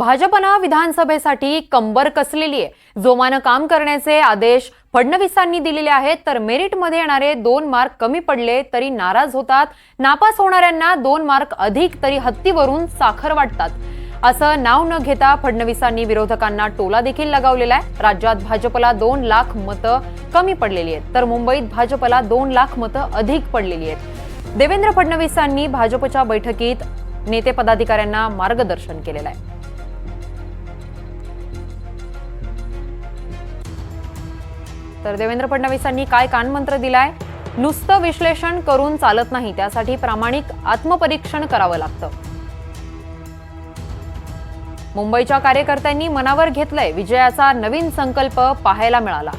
भाजपनं विधानसभेसाठी कंबर कसलेली आहे? जोमानं काम करण्याचे आदेश फडणवीसांनी दिलेले आहेत तर मेरिटमध्ये येणारे दोन मार्क कमी पडले तरी नाराज होतात. नापास होणाऱ्यांना दोन मार्क अधिक तरी हत्तीवरून साखर वाटतात. असं नाव न घेता फडणवीसांनी विरोधकांना टोला देखील लगावलेला आहे. राज्यात भाजपला दोन लाख मतं कमी पडलेली आहेत तर मुंबईत भाजपला दोन लाख मतं अधिक पडलेली आहेत. देवेंद्र फडणवीसांनी भाजपच्या बैठकीत नेते पदाधिकाऱ्यांना मार्गदर्शन केलेलं आहे. तर देवेंद्र फडणवीसांनी काय कानमंत्र दिलाय? नुसतं विश्लेषण करून चालत नाही त्यासाठी प्रामाणिक आत्मपरीक्षण करावं लागतं. मुंबईच्या कार्यकर्त्यांनी मनावर घेतलंय विजयाचा नवीन संकल्प पाहायला मिळाला.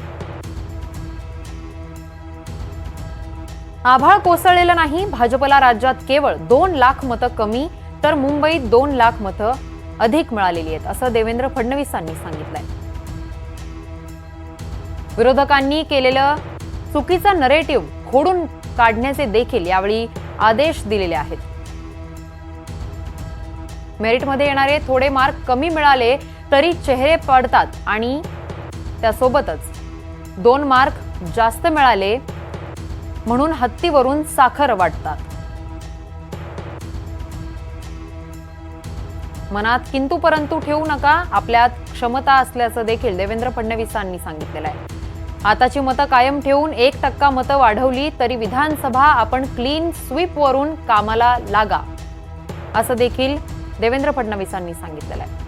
आभाळ कोसळलेलं नाही भाजपला राज्यात केवळ दोन लाख मतं कमी तर मुंबईत दोन लाख मतं अधिक मिळालेली आहेत असं देवेंद्र फडणवीसांनी सांगितलंय. विरोधकांनी केलेलं चुकीचं नरेटिव्ह खोडून काढण्याचे देखील यावेळी आदेश दिलेले आहेत. मेरिटमध्ये येणारे थोडे मार्क कमी मिळाले तरी चेहरे पडतात आणि त्यासोबतच दोन मार्क जास्त मिळाले म्हणून हत्तीवरून साखर वाटतात. मनात किंतु परंतु ठेवू नका आपल्यात क्षमता असल्याचं देखील देवेंद्र फडणवीसांनी सांगितलेलं आहे. आताची मतं कायम ठेवून एक टक्का मतं वाढवली तरी विधानसभा आपण क्लीन स्वीपवरून कामाला लागा असं देखील देवेंद्र फडणवीसांनी सांगितलेलं आहे.